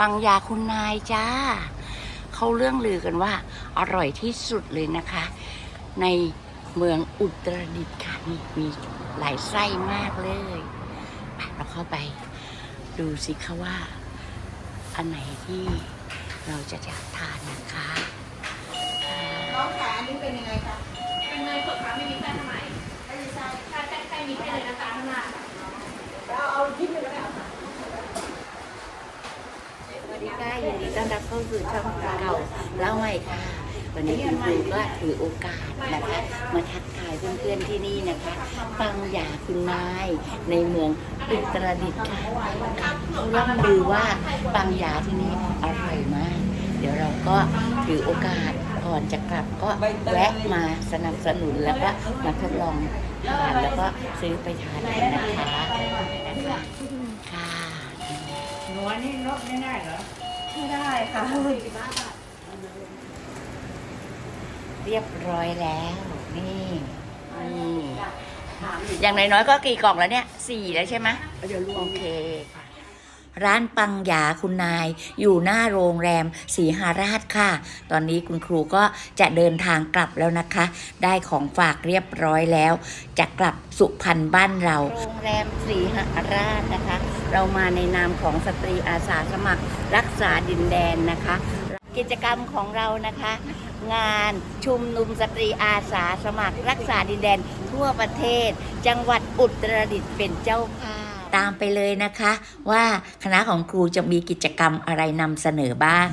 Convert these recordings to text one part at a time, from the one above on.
ปังยาคุณนายจ้า เขาเรื่องลือกันว่า อร่อยที่สุดเลยนะคะ ในเมืองอุตรดิตถ์ค่ะนี่มีหลายไส้มากเลยไปเราเข้าไปดูสิคะว่า อันไหนที่เราจะอยากทานนะคะน้องขาอันนี้เป็นยังไงคะเป็นเนยสดค่ะไม่มีแป้งข้างในไม่ใช่ถ้าแป้งแป้งมีแค่เลยนะคะข้างหน้า เอาเอาชิ้นหนึ่งก็ได้ค่ะ สวัสดีค่ะยินดีต้อนรับ เข้าสู่ช่องเก่าเล่าใหม่ค่ะ วันนี้คุณครูก็ถือโอกาสนะคะมาทักทายเพื่อนๆที่นี่นะคะปังยาคุณนายในเมืองอุตรดิตถ์ค่ะเขาเล่ำลือว่าปังยาที่นี่อร่อยมาก เดี๋ยวเราก็ถือโอกาสก่อนจะกลับก็แวะมาสนับสนุนแล้วก็มาทดลองทานแล้วก็ซื้อไปทานกันนะคะค่ะหนูนนี้ลดไม่ได้เหรอ ไม่ได้ค่ะ เรียบร้อยแล้ว นี่นี่ อย่างน้อยๆก็กี่กล่องแล้วเนี่ยสี่แล้วใช่ไหมเดี๋ยวรวโอมเคค่ะ ร้านปังหยาคุณนาย อยู่หน้าโรงแรมศรีหาราชค่ะ ตอนนี้คุณครูก็จะเดินทางกลับแล้วนะคะ ได้ของฝากเรียบร้อยแล้ว จะกลับสุพรรณบ้านเรา โรงแรมศรีหราชนะคะ เรามาในนามของสตรีอาสาสมัคร รักษาดินแดนนะคะ กิจกรรมของเรานะคะ งานชุมนุมสตรีอาสาสมัคร รักษาดินแดนทั่วประเทศ จังหวัดอุตรดิตถ์เป็นเจ้าภาพ ตามไปเลยนะคะ ว่าคณะของครูจะมีกิจกรรมอะไรนำเสนอบ้าง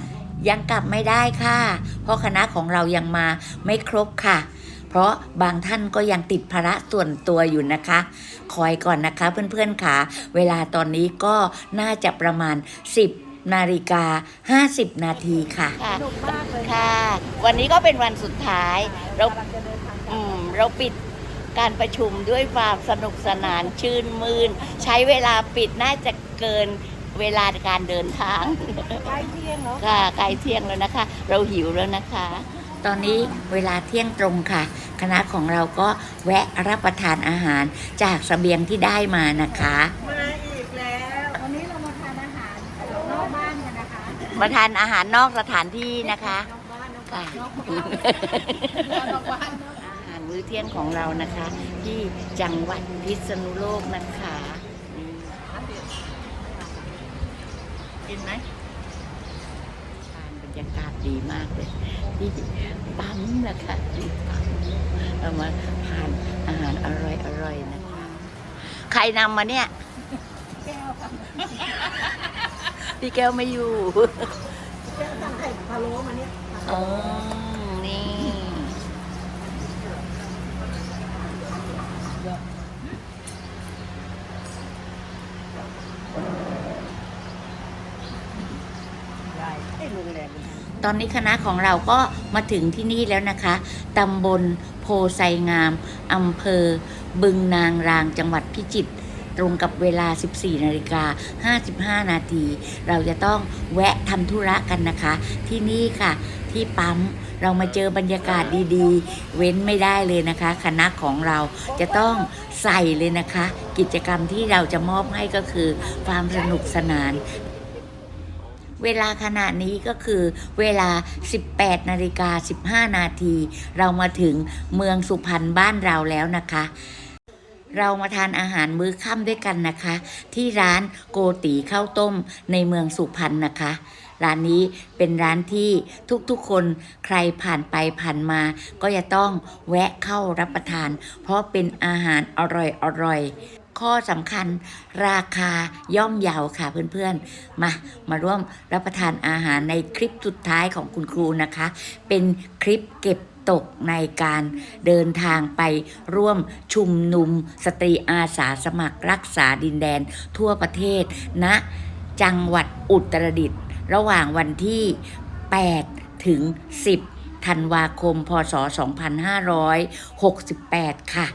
ยังกลับไม่ได้ค่ะ เพราะคณะของเรายังมาไม่ครบค่ะ เพราะบางท่านก็ยังติดภาระส่วนตัวอยู่นะคะ คอยก่อนนะคะเพื่อนๆค่ะ เวลาตอนนี้ก็น่าจะประมาณ 10นาฬิกา 50 นาทีค่ะสนุกมากเลยค่ะ วันนี้ก็เป็นวันสุดท้าย เราเราปิด การประชุมด้วยความสนุกสนานชื่นมื่นใช้เวลาปิดน่าจะเกินเวลาการเดินทางใกล้เที่ยงเนาะค่ะใกล้เที่ยงแล้วนะคะ เราหิวแล้วนะคะ ตอนนี้เวลาเที่ยงตรงค่ะ คณะของเราก็แวะรับประทานอาหารจากเสบียงที่ได้มานะคะ มาอีกแล้ว วันนี้เรามาทานอาหารนอกบ้านกันนะคะ มาทานอาหารนอกสถานที่นะคะนอกบ้านนอกค่ะบ้านนอกบ้านอาหาร มื้อเที่ยงของเรานะคะ ที่จังหวัดพิษณุโลกนะคะนี่กินไหมทานบรรยากาศดีมากเลยที่ปั๊มนะคะที่ปั๊มเรามาทานอาหารอร่อยอร่อยๆนะคะ ใครนำมาเนี่ยแก้วค่ะพี่แก้วไม่อยู่แก้วสั่งไข่พะโล้มาเนี่ยอ๋อ นี่ ได้ไอ้โรงแรม ตอนนี้คณะของเราก็มาถึงที่นี่แล้วนะคะ ตำบลโพไซงาม อำเภอ บึงนางราง จังหวัดพิจิตร ตรงกับเวลา 14 นาฬิกา 55 นาที เราจะต้องแวะทำธุระกันนะคะ ที่นี่ค่ะ ที่ปั๊ม เรามาเจอบรรยากาศดีๆ เว้นไม่ได้เลยนะคะ คณะของเราจะต้องใส่เลยนะคะ กิจกรรมที่เราจะมอบให้ก็คือความสนุกสนาน เวลาขณะนี้ก็คือเวลา 18นาฬิกา15 นาที เรามาถึงเมืองสุพรรณบ้านเราแล้วนะคะ เรามาทานอาหารมื้อค่ำด้วยกันนะคะ ที่ร้านโกตีข้าวต้มในเมืองสุพรรณนะคะร้านนี้เป็นร้านที่ทุกๆคนใครผ่านไปผ่านมา ก็จะต้องแวะเข้ารับประทาน เพราะเป็นอาหารอร่อยๆ ข้อสำคัญราคาย่อมเยาค่ะเพื่อนๆ มามาร่วมรับประทานอาหารในคลิปสุดท้ายของคุณครูนะคะ เป็นคลิปเก็บตกในการเดินทางไปร่วมชุมนุม สตรีอาสาสมัครรักษาดินแดนทั่วประเทศณนะจังหวัดอุตรดิตถ์ระหว่างวันที่ 8 ถึง 10 ธันวาคม พศ 2568 ค่ะ